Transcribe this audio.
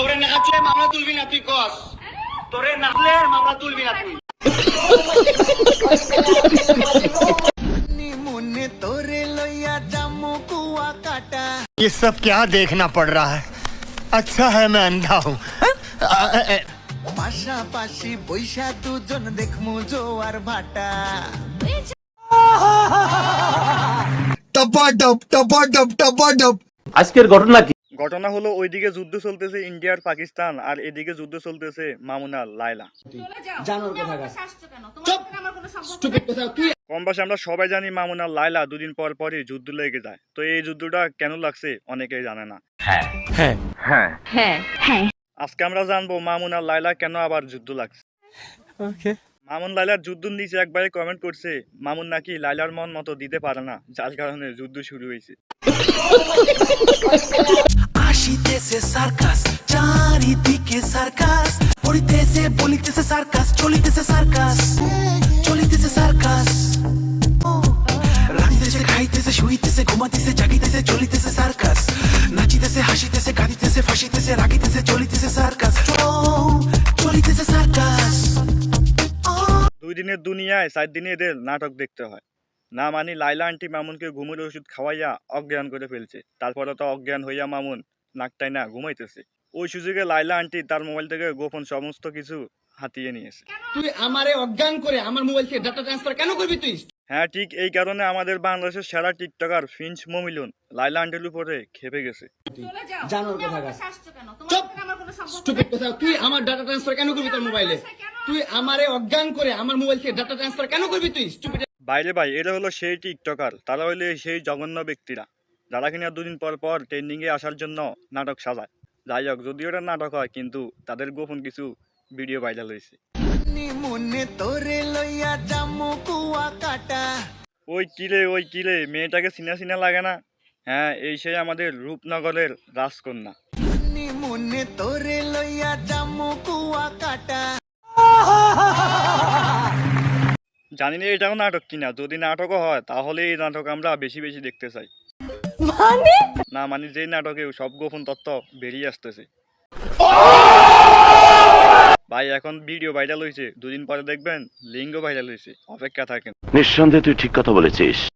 তোরে নাচলে মামলা তুলবি না তুই কস তোরে নাচলে মামলা তুলবি না তুই মনে তোরে লইয়া জামু কুয়া কাটা ये सब क्या देखना पड़ रहा है अच्छा है मैं अंधा हूँ পাশাপাশি বৈশা দুজন দেখমু জোয়ার ভাটা टपाटप टपाटप टपाटप আজকের ঘটনা কি ঘটনা হলো ওইদিকে যুদ্ধ চলতেছে ইন্ডিয়ার পাকিস্তান আর এদিকে যুদ্ধ চলতেছে মামুনার লাইলা জানোর কথা চুপ! আমার কোনো সম্পর্ক নেই। কম বেশি আমরা সবাই জানি মামুনার লাইলা দুদিন পর পরই যুদ্ধ লেগে যায়। তো এই যুদ্ধটা কেন লাগছে অনেকেই জানে না। আজকে আমরা জানব মামুনার লাইলা কেন আবার যুদ্ধ লাগছে। মামুন লাইলার যুদ্ধ নিচে একবারে কমেন্ট করছে মামুন নাকি লাইলার মন মতো দিতে পারে না যার কারণে যুদ্ধ শুরু হয়েছে। সার্কাস, চারিদিকে সার্কাস, পড়িতেছে, বলিতেছে সার্কাস, চলিতেছে সার্কাস চলিতেছে সার্কাস। খাইতেছে, শুইতেছে, ঘুমাইতেছে, জাগিতেছে, চলিতেছে সার্কাস। নাচিতেছে, হাসিতেছে ফাঁসিতেছে রাগিতেছে চলিতেছে সার্কাস। চলিতেছে সার্কাস। দুই দিনের দুনিয়ায়, চার দিনে এদের নাটক দেখতে হয়। না মানি লাইলা আন্টি মামুনকে ঘুমের ওষুধ খাওয়াইয়া অজ্ঞান করে ফেলছে। তারপরে তো অজ্ঞান হইয়া মামুন নাকটাই না ঘুমাইতেছে। ওই সুযোগে লাইলা আন্টি তার মোবাইল থেকে গোপন সমস্ত কিছু হাতিয়ে নিয়েছে তুই আমারে অজ্ঞান করে আমার মোবাইল থেকে ডাটা ট্রান্সফার কেন করবি তুই? হ্যাঁ ঠিক এই কারণে আমাদের বাংলাদেশের সেরা টিকটকার ফিঞ্চ মমিলুন লাইলা আন্টির উপরে খেপে গেছে। জানোর কথা আসছো কেন? তোমার চুপ! আমার কোনো সম্পর্ক স্টুপিড কথা তুই আমার ডাটা ট্রান্সফার কেন করবি তোর মোবাইলে? তুই আমারে অজ্ঞান করে আমার মোবাইল থেকে ডাটা ট্রান্সফার কেন করবি তুই? স্টুপিড বাইরে ভাই এরা হলো সেই টিকটকার তারা হইলে সেই জঘন্য ব্যক্তিরা। যারা কিনা দুদিন পর পর ট্রেন্ডিংয়ে আসার জন্য নাটক সাজায়। যাই হোক যদিও এটা নাটক হয় কিন্তু তাদের গোপন কিছু ভিডিও ভাইরাল হয়েছে। ওই কিলে ওই কিলে মেয়েটাকে চিনা চিনা লাগে না? হ্যাঁ এই সেই আমাদের রূপনগরের রাজকন্যা। মনে তোরে লইয়া জামু কুয়া কাটা। জানি না এটাও নাটক কিনা যদি নাটকও হয় তাহলে এই নাটক আমরা বেশি বেশি দেখতে চাই। না মানে যে নাটকে সব গোপন তত্ত্ব বেরিয়ে আসতেছে। ভাই এখন ভিডিও ভাইরাল হয়েছে দুদিন পরে দেখবেন লিঙ্গ ভাইরাল হয়েছে অপেক্ষা থাকেন। নিঃসন্দেহে তুই ঠিক কথা বলেছিস।